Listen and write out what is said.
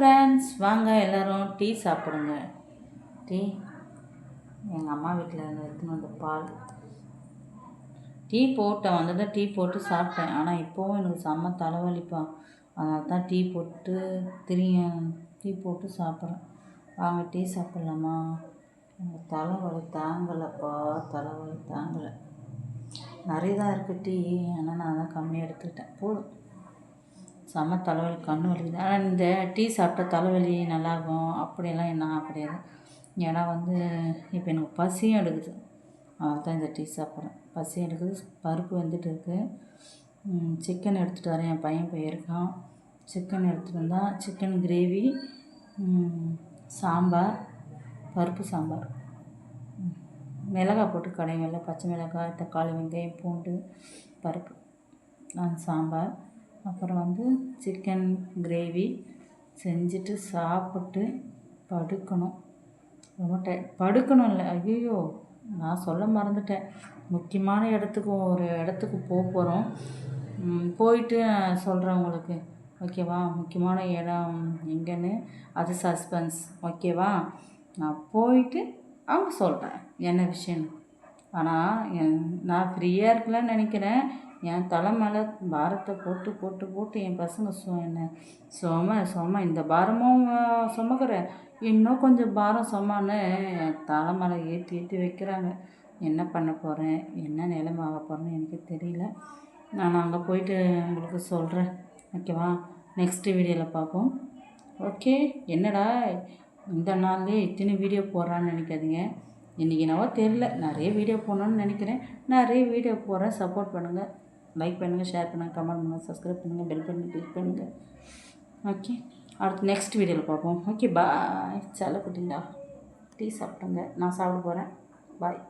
Friends வாங்க எல்லாரும் tea சாப்பிடுங்க. டீ? எங்கள் அம்மா வீட்டில் இருந்து எடுத்துன்னு வந்த பால். டீ போட்டேன் வந்து டீ போட்டு சாப்பிட்டேன். ஆனால் இப்போவும் எனக்கு செம்ம தலைவலிப்பான் அதனால தான் டீ போட்டு திரியும். டீ போட்டு சாப்பிட்றேன். வாங்க டீ சாப்பிட்லாமா? எனக்கு தலைவலி தாங்கலைப்பா. தலைவலி தாங்கலை. நிறைய தான் இருக்குது டீ. ஆனால் நான் தான் கம்மியாக எடுத்துக்கிட்டேன். போதும். செம்ம தலைவலி கண்ணு வலிக்குது. ஆனால் இந்த டீ சாப்பிட்டா தலைவலி நல்லாயிருக்கும். அப்படியெல்லாம் என்ன கிடையாது ஏன்னா வந்து இப்போ எனக்கு பசியும் எடுக்குது. அதனால தான் இந்த டீ சாப்பிட்றேன். பசியும் எடுக்குது. பருப்பு வெந்துட்டு இருக்குது சிக்கன் எடுத்துகிட்டு வரேன். என் பையன் போயிருக்கான் சிக்கன் எடுத்துகிட்டு வந்தால் சிக்கன் கிரேவி சாம்பார் பருப்பு சாம்பார். மிளகாய் போட்டு கடைவேல பச்சை மிளகாய் தக்காளி வெங்காயம் பூண்டு பருப்பு சாம்பார். அப்புறம் வந்து சிக்கன் கிரேவி செஞ்சுட்டு சாப்பிட்டு படுக்கணும். ரொம்ப டை படுக்கணும் இல்லை ஐயோ நான் சொல்ல மறந்துட்டேன். முக்கியமான இடத்துக்கு ஒரு இடத்துக்கு போக போகிறோம் போயிட்டு சொல்கிறேன் உங்களுக்கு. ஓகேவா? முக்கியமான இடம் எங்கேன்னு. அது சஸ்பென்ஸ் ஓகேவா? நான் போயிட்டு அவங்க சொல்கிறேன் என்ன விஷயம்னு. ஆனால் என் நான் ஃப்ரீயாக இருக்கலான்னு நினைக்கிறேன். என் தலை மேலே பாரத்தை போட்டு போட்டு போட்டு என் பசங்க சோ என்ன சும சும இந்த பாரமும் சுமக்கிறேன் இன்னும் கொஞ்சம் பாரம் சுமன்னு என் தலை மேலே ஏற்றி ஏற்றி வைக்கிறாங்க. என்ன பண்ண போகிறேன் என்ன நிலைமை ஆக போகிறேன்னு எனக்கு தெரியல. நான் அங்கே போயிட்டு உங்களுக்கு சொல்கிறேன் ஓகேவா நெக்ஸ்ட்டு வீடியோவில் பார்ப்போம். ஓகே என்னடா இந்த நாள்லேயே இத்தனை வீடியோ போடுறான்னு நினைக்காதீங்க. இன்றைக்கி என்னவோ தெரில நிறைய வீடியோ போடணுன்னு நினைக்கிறேன். நிறைய வீடியோ போகிறேன் சப்போர்ட் பண்ணுங்கள் லைக் பண்ணுங்கள் ஷேர் பண்ணுங்கள் கமெண்ட் பண்ணுங்கள் சப்ஸ்கிரைப் பண்ணுங்கள் பெல் பண்ணி கிளிக் பண்ணுங்கள் ஓகே அடுத்து நெக்ஸ்ட் வீடியோவில் பார்ப்போம். ஓகே பாய் செல்ல குட்டிங்களா? டீ சாப்பிடுங்க. நான் சாப்பிட போகிறேன் பாய்